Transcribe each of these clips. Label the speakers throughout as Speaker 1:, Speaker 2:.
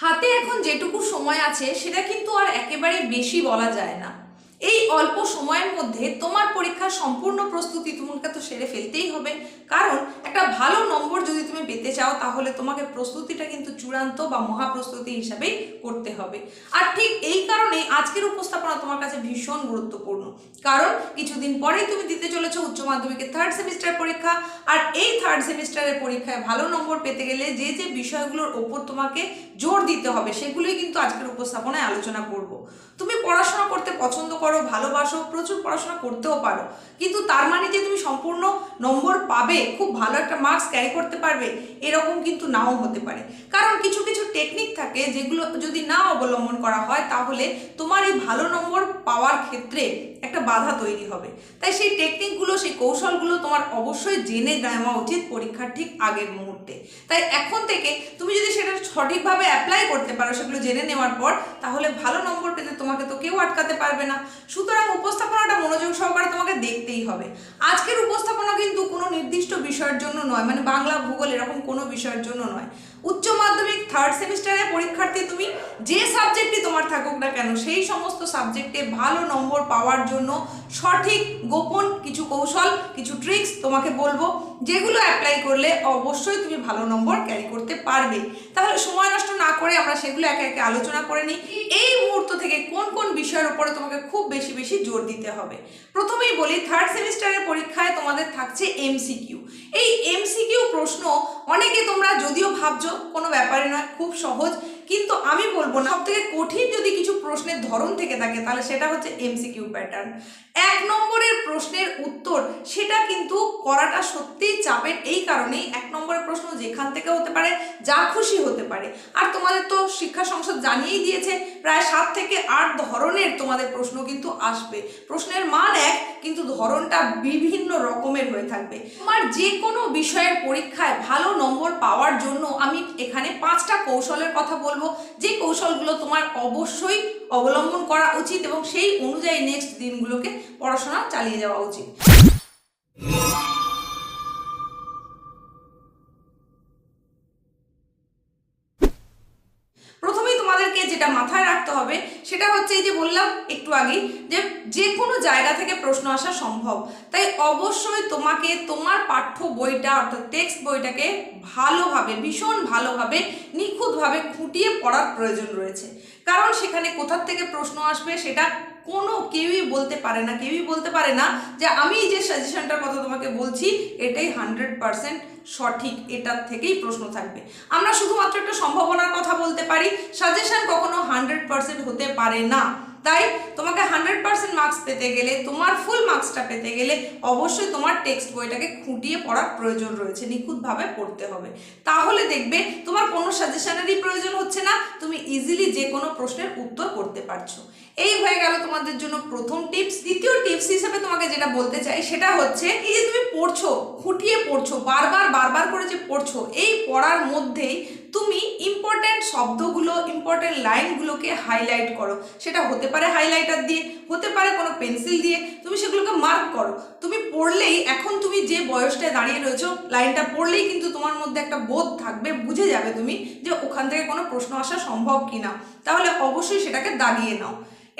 Speaker 1: হাতে এখন যেটুকু সময় আছে সেটা কিন্তু আর একেবারে বেশি বলা যায় না। এই অল্প সময়ের মধ্যে তোমার পরীক্ষার সম্পূর্ণ প্রস্তুতি তোমাকে তো সেরে ফেলতেই হবে। কারণ একটা ভালো নম্বর যদি তুমি পেতে চাও, তাহলে তোমাকে প্রস্তুতিটা কিন্তু চূড়ান্ত বা মহাপ্রস্তুতি হিসাবেই করতে হবে। আর ঠিক এই কারণেই আজকের উপস্থাপনা তোমার কাছে ভীষণ গুরুত্বপূর্ণ। কারণ কিছুদিন পরেই তুমি দিতে চলেছো উচ্চ মাধ্যমিকের থার্ড সেমিস্টার পরীক্ষা। আর এই থার্ড সেমিস্টারের পরীক্ষায় ভালো নম্বর পেতে গেলে যে যে বিষয়গুলোর ওপর তোমাকে জোর দিতে হবে, সেগুলোই কিন্তু আজকের উপস্থাপনায় আলোচনা করব। তুমি পড়াশোনা করতে পছন্দ করো ভালোবাসো, প্রচুর পড়াশোনা করতেও পারো। কিন্তু তার মানে যে তুমি সম্পূর্ণ নম্বর পাবে, খুব ভালো একটা মার্কস ক্যারি করতে পারবে, এরকম কিন্তু নাও হতে পারে। কারণ কিছু কিছু টেকনিক থাকে যেগুলো যদি না অবলম্বন করা হয়, তাহলে তোমার এই ভালো নম্বর পাওয়ার ক্ষেত্রে একটা বাধা তৈরি হবে। তাই সেই টেকনিকগুলো সেই কৌশলগুলো তোমার অবশ্যই জেনে নেওয়া উচিত পরীক্ষার ঠিক আগের মুহূর্তে। তাই এখন থেকে তুমি যদি সেটা সঠিকভাবে অ্যাপ্লাই করতে পারো সেগুলো জেনে নেওয়ার পর, তাহলে ভালো নম্বর পেতে তোমাকে তো কেউ আটকাতে পারবে না। সুতরাং উপস্থাপনাটা মনোযোগ সহকারে তোমাকে দেখতেই হবে। আজকের উপস্থাপনা কিন্তু কোনো নির্দিষ্ট বিষয়ের জন্য নয় মানে বাংলা ভূগোল এরকম কোনো বিষয়ের জন্য নয়। উচ্চ মাধ্যমিক থার্ড সেমিস্টারের পরীক্ষার্থী তুমি যে সাবজেক্টই তোমার থাকুক না কেন, সেই সমস্ত সাবজেক্টে ভালো নম্বর পাওয়ার জন্য সঠিক, গোপন কিছু কৌশল, কিছু ট্রিক্স তোমাকে বলব, যেগুলো অ্যাপ্লাই করলে অবশ্যই তুমি ভালো নম্বর ক্যারি করতে পারবে। তাহলে সময় নষ্ট না করে আমরা সেগুলো একে একে আলোচনা করে নিই। এই মুহূর্ত থেকে কোন কোন বিষয়ের উপরে তোমাকে খুব বেশি বেশি জোর দিতে হবে? প্রথমেই বলি থার্ড সেমিস্টারের পরীক্ষায় তোমাদের থাকছে এমসিকিউ এই এমসিকিউ প্রশ্ন অনেকে তোমরা যদিও ভাবছ, কোনো ব্যাপারে নয়, খুব সহজ, কিন্তু আমি বলব না। থেকে কঠিন যদি কিছু প্রশ্নের ধরন থেকে থাকে, তাহলে সেটা হচ্ছে এমসিকিউ প্যাটার্ন এক নম্বরের প্রশ্নের উত্তর, সেটা কিন্তু করাটা সত্যিই চাপের। এই কারণেই এক নম্বরের প্রশ্ন যেখান থেকে হতে পারে, যা খুশি হতে পারে। আর তোমাদের তো শিক্ষা সংসদ জানিয়েই দিয়েছে, প্রায় সাত থেকে আট ধরনের তোমাদের প্রশ্ন কিন্তু আসবে। প্রশ্নের মান এক, কিন্তু ধরনটা বিভিন্ন রকমের হয়ে থাকবে। তোমার যে কোনো বিষয়ের পরীক্ষায় ভালো নম্বর পাওয়ার জন্য আমি এখানে পাঁচটা কৌশলের কথা বলব। যে কৌশলগুলো তোমার অবশ্যই অবলম্বন করা উচিত এবং সেই অনুযায়ী নেক্সট দিনগুলোকে পড়াশোনা চালিয়ে যাওয়া উচিত। যেটা মাথায় রাখতে হবে সেটা হচ্ছে এই যে বললাম একটু আগে যে যে কোনো জায়গা থেকে প্রশ্ন আসা সম্ভব। তাই অবশ্যই তোমাকে তোমার পাঠ্য বইটা অর্থাৎ টেক্সট বইটাকে ভালোভাবে, ভীষণ ভালোভাবে, নিখুঁতভাবে খুঁটিয়ে পড়ার প্রয়োজন রয়েছে। কারণ সেখানে কোথার থেকে প্রশ্ন আসবে সেটা কোনো কেউই বলতে পারে না, কেউই বলতে পারে না যে আমি যে সাজেশনটার কথা তোমাকে বলছি, এটাই হান্ড্রেড পারসেন্ট সঠিক, এটার থেকেই প্রশ্ন থাকবে। আমরা শুধুমাত্র একটা সম্ভাবনার কথা বলতে পারি সাজেশন কখনো হান্ড্রেড পারসেন্ট হতে পারে না। তাই তোমাকে হান্ড্রেড পার্সেন্ট মার্কস পেতে গেলে, তোমার ফুল মার্কসটা পেতে গেলে অবশ্যই তোমার টেক্সট বইটাকে খুঁটিয়ে পড়ার প্রয়োজন রয়েছে, নিখুঁতভাবে পড়তে হবে। তাহলে দেখবে তোমার কোনো সাজেশনেরই প্রয়োজন হচ্ছে না, তুমি ইজিলি যে কোনো প্রশ্নের উত্তর করতে পারছ। এই হয়ে গেল তোমাদের জন্য প্রথম টিপস দ্বিতীয় টিপস হিসেবে তোমাকে যেটা বলতে চাই সেটা হচ্ছে, এই যে তুমি পড়ছো, খুঁটিয়ে পড়ছো, বারবার বারবার করে যে পড়ছো, এই পড়ার মধ্যেই তুমি ইম্পর্ট্যান্ট শব্দগুলো ইম্পর্ট্যান্ট লাইনগুলোকে হাইলাইট করো। সেটা হতে পারে হাইলাইটার দিয়ে, হতে পারে কোনো পেন্সিল দিয়ে, তুমি সেগুলোকে মার্ক করো। তুমি পড়লেই এখন তুমি যে বয়সটায় দাঁড়িয়ে রয়েছো লাইনটা পড়লেই কিন্তু তোমার মধ্যে একটা বোধ থাকবে, বুঝে যাবে তুমি যে ওখান থেকে কোনো প্রশ্ন আসা সম্ভব কিনা। তাহলে অবশ্যই সেটাকে দাগিয়ে নাও।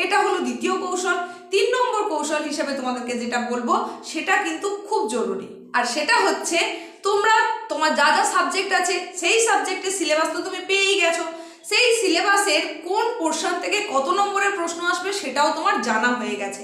Speaker 1: এটা হলো দ্বিতীয় কৌশল। তিন নম্বর কৌশল হিসেবে তোমাদেরকে যেটা বলব, সেটা কিন্তু খুব জরুরি। আর সেটা হচ্ছে, তোমরা, তোমার যা যা সাবজেক্ট আছে, সেই সাবজেক্টের সিলেবাস তো তুমি পেয়েই গেছো। সেই সিলেবাসের কোন পোর্শন থেকে কত নম্বরের প্রশ্ন আসবে, সেটাও তোমার জানা হয়ে গেছে।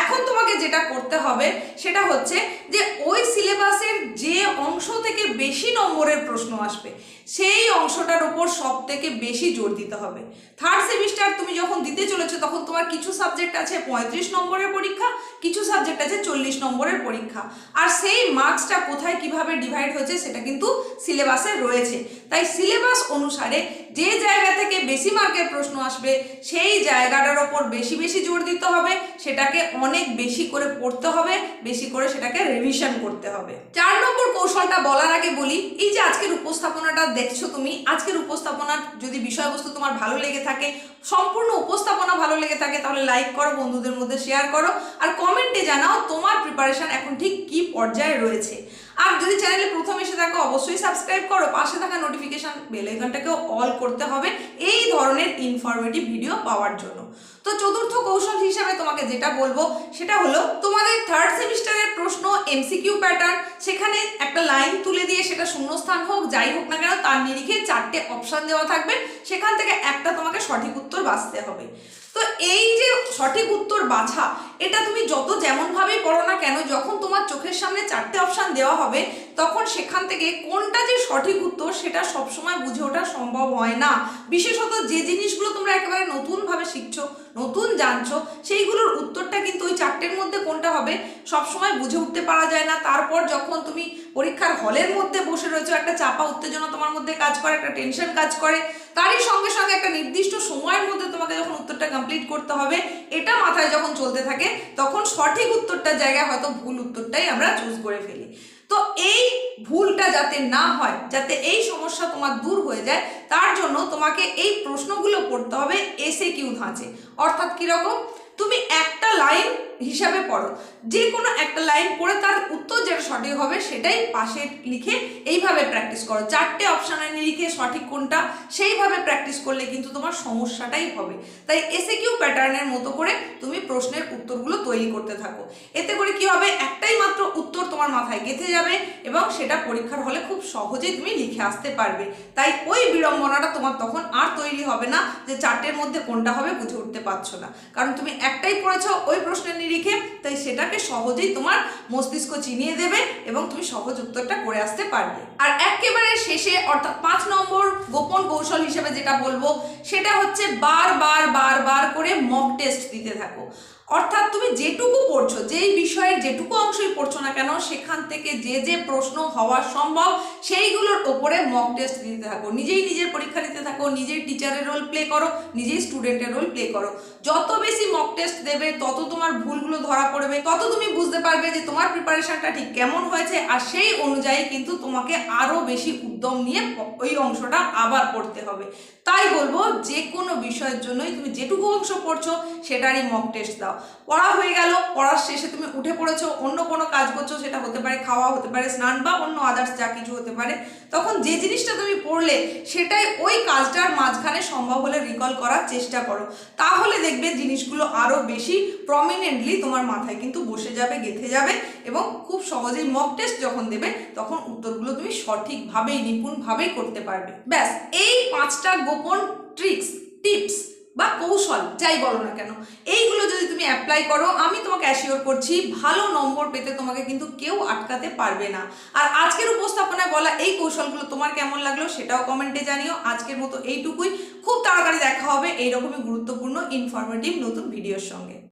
Speaker 1: এখন তোমাকে যেটা করতে হবে, সেটা হচ্ছে যে, ওই সিলেবাসের যে অংশ থেকে বেশি নম্বরের প্রশ্ন আসবে, সেই অংশটার উপর সব থেকে বেশি জোর দিতে হবে। থার্ড সেমিস্টার তুমি যখন দিতে চলেছো তখন তোমার কিছু সাবজেক্ট আছে পঁয়ত্রিশ নম্বরের পরীক্ষা, কিছু সাবজেক্ট আছে চল্লিশ নম্বরের পরীক্ষা। আর সেই মার্কসটা কোথায় কীভাবে ডিভাইড হয়েছে সেটা কিন্তু সিলেবাসে রয়েছে। তাই সিলেবাস অনুসারে যে জায়গা থেকে বেশি মার্কের প্রশ্ন আসবে, সেই জায়গাটার ওপর বেশি বেশি জোর দিতে হবে, সেটাকে অনেক বেশি করে পড়তে হবে, বেশি করে সেটাকে রিভিশন করতে হবে। চার নম্বর কৌশলটা বলার আগে বলি, এই যে আজকের উপস্থাপনাটা দেখছ তুমি, আজকের উপস্থাপনার যদি বিষয়বস্তু তোমার ভালো লেগে থাকে, সম্পূর্ণ উপস্থাপনা ভালো লেগে থাকে, তাহলে লাইক করো, বন্ধুদের মধ্যে শেয়ার করো, আর কমেন্টে জানাও তোমার প্রিপারেশন এখন ঠিক কি পর্যায়ে রয়েছে। আর যদি চ্যানেলে প্রথম এসে থাকো, অবশ্যই সাবস্ক্রাইব করো। পাশে থাকা নোটিফিকেশন বেল আইকনটাকেও অল করতে হবে এই ধরনের ইনফরমেটিভ ভিডিও পাওয়ার জন্য। তো চতুর্থ কৌশল হিসাবে তোমাকে যেটা বলব, সেটা হলো তোমাদের থার্ড সেমিস্টারের প্রশ্ন এমসিকিউ প্যাটার্ন সেখানে একটা লাইন তুলে দিয়ে সেটা শূন্যস্থান হোক, যাই হোক না কেন, তার নিরিখে চারটে অপশান দেওয়া থাকবে। সেখান থেকে একটা তোমাকে সঠিক উত্তর বাঁচতে হবে। তো এই যে সঠিক উত্তর বাছা, এটা তুমি যত যেমনভাবেই পড়ো না কেন, যখন তোমার চোখের সামনে চারটে অপশান দেওয়া হবে, তখন সেখান থেকে কোনটা যে সঠিক উত্তর সেটা সবসময় বুঝে ওঠা সম্ভব হয় না। বিশেষত যে জিনিসগুলো তোমরা একেবারে নতুনভাবে শিখছো নতুন জানছো, সেইগুলোর উত্তরটা কিন্তু ওই চারটের মধ্যে কোনটা হবে, সবসময় বুঝে উঠতে পারা যায় না। তারপর যখন তুমি পরীক্ষার হলের মধ্যে বসে রয়েছো, একটা চাপা উত্তেজনা তোমার মধ্যে কাজ করে, একটা টেনশন কাজ করে, তারই সঙ্গে সঙ্গে একটা নির্দিষ্ট সময়ের মধ্যে তোমাকে যখন উত্তরটা কমপ্লিট করতে হবে, এটা মাথায় যখন চলতে থাকে, তখন সঠিক উত্তরটার জায়গায় হয়তো ভুল উত্তরটাই আমরা চুজ করে ফেলি। তো এই ভুলটা যাতে না হয়, যাতে এই সমস্যা তোমার দূর হয়ে যায়, তার জন্য তোমাকে এই প্রশ্নগুলো পড়তে হবে এসে কিউ ধাঁচে। অর্থাৎ কীরকম? তুমি একটা লাইন হিসাবে পড়ো। যে কোনো একটা লাইন পড়ে তার উত্তর যেটা সঠিক হবে সেটাই পাশে লিখে এইভাবে প্র্যাকটিস করো। চারটে অপশানের নিরিখে সঠিক কোনটা, সেইভাবে প্র্যাকটিস করলে কিন্তু তোমার সমস্যাটাই হবে। তাই এসে কিউ প্যাটার্নের মতো করে তুমি প্রশ্নের উত্তরগুলো তৈরি করতে থাকো। এতে করে কি হবে? একটাই মাত্র উত্তর তোমার মাথায় গেঁথে যাবে এবং সেটা পরীক্ষার হলে খুব সহজেই তুমি লিখে আসতে পারবে। তাই ওই বিড়ম্বনাটা তোমার তখন আর তৈরি হবে না যে চারটের মধ্যে কোনটা হবে বুঝে উঠতে পারছ না। কারণ তুমি একটাই পড়েছ ওই প্রশ্নের নিরিখে, তাই সেটাকে সহজেই তোমার মস্তিষ্ক চিনিয়ে দেবে এবং তুমি সহজ উত্তরটা করে আসতে পারবে। আর একেবারে শেষে, অর্থাৎ পাঁচ নম্বর গোপন কৌশল হিসেবে যেটা বলব, সেটা হচ্ছে বার বার বার বার করে মক টেস্ট দিতে থাকো। অর্থাৎ তুমি যেটুকু পড়ছো, যেই বিষয়ের যেটুকু অংশই পড়ছো না কেন, সেখান থেকে যে যে প্রশ্ন হওয়া সম্ভব, সেইগুলোর ওপরে মক টেস্ট দিতে থাকো। নিজেই নিজের পরীক্ষা দিতে থাকো, নিজেই টিচারের রোল প্লে করো, নিজেই স্টুডেন্টের রোল প্লে করো। যত বেশি মক টেস্ট দেবে, তত তোমার ভুলগুলো ধরা পড়বে, তত তুমি বুঝতে পারবে যে তোমার প্রিপারেশনটা ঠিক কেমন হয়েছে, আর সেই অনুযায়ী কিন্তু তোমাকে আরও বেশি উদ্যম নিয়ে ওই অংশটা আবার পড়তে হবে। তাই বলব যে কোনো বিষয়ের জন্যই তুমি যেটুকু অংশ পড়ছো সেটারই মক টেস্ট দাও। পড়া হয়ে গেল, পড়ার শেষে তুমি উঠে পড়েছো, অন্য কোনো কাজ করছ, সেটা হতে পারে খাওয়া, হতে পারে স্নান বা অন্য আদার্স যা কিছু হতে পারে, তখন যে জিনিসটা তুমি পড়লে সেটাই ওই কাজটার মাঝখানে সম্ভব হলে রিকল করার চেষ্টা করো। তাহলে দেখবে জিনিসগুলো আরও বেশি প্রমিনেন্টলি তোমার মাথায় কিন্তু বসে যাবে, গেঁথে যাবে এবং খুব সহজেই মক টেস্ট যখন দেবে, তখন উত্তরগুলো তুমি সঠিকভাবেই নিপুণভাবেই করতে পারবে। ব্যাস, এই পাঁচটা গোপন ট্রিক্স টিপস বা কৌশল, যাই বলো না কেন, এইগুলো যদি তুমি অ্যাপ্লাই করো, আমি তোমাকে অ্যাসিওর করছি, ভালো নম্বর পেতে তোমাকে কিন্তু কেউ আটকাতে পারবে না। আর আজকের উপস্থাপনায় বলা এই কৌশলগুলো তোমার কেমন লাগল সেটাও কমেন্টে জানিও। আজকের মতো এইটুকুই। খুব তাড়াতাড়ি দেখা হবে এইরকমই গুরুত্বপূর্ণ ইনফরমেটিভ নতুন ভিডিওর সঙ্গে।